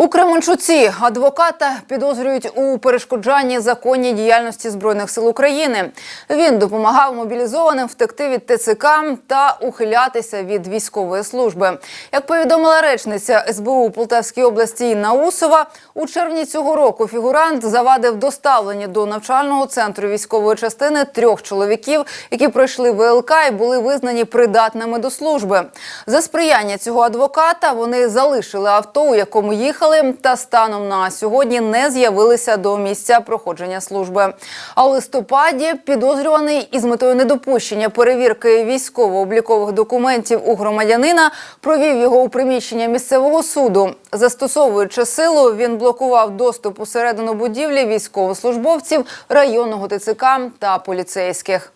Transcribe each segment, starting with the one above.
У Кременчуці адвоката підозрюють у перешкоджанні законній діяльності збройних сил України. Він допомагав мобілізованим втекти від ТЦК та ухилятися від військової служби. Як повідомила речниця СБУ Полтавській області Інна Усова, у червні цього року фігурант завадив доставлення до навчального центру військової частини трьох чоловіків, які пройшли ВЛК і були визнані придатними до служби. За сприяння цього адвоката вони залишили авто, у якому їхали, та станом на сьогодні не з'явилися до місця проходження служби. А у листопаді підозрюваний із метою недопущення перевірки військово-облікових документів у громадянина провів його у приміщення місцевого суду. Застосовуючи силу, він блокував доступ усередину будівлі військовослужбовців районного ТЦК та поліцейських.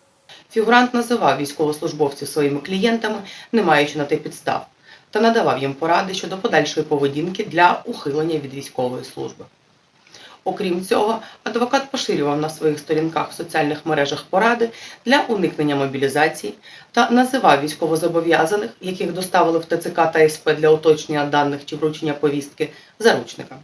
Фігурант називав військовослужбовців своїми клієнтами, не маючи на те підстав, та надавав їм поради щодо подальшої поведінки для ухилення від військової служби. Окрім цього, адвокат поширював на своїх сторінках в соціальних мережах поради для уникнення мобілізації та називав військовозобов'язаних, яких доставили в ТЦК та СП для уточнення даних чи вручення повістки, заручникам.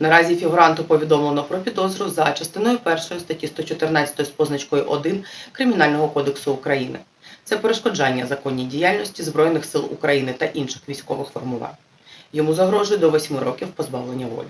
Наразі фігуранту повідомлено про підозру за частиною 1 статті 114 з позначкою 1 Кримінального кодексу України. Це перешкоджання законній діяльності Збройних сил України та інших військових формувань. Йому загрожує до 8 років позбавлення волі.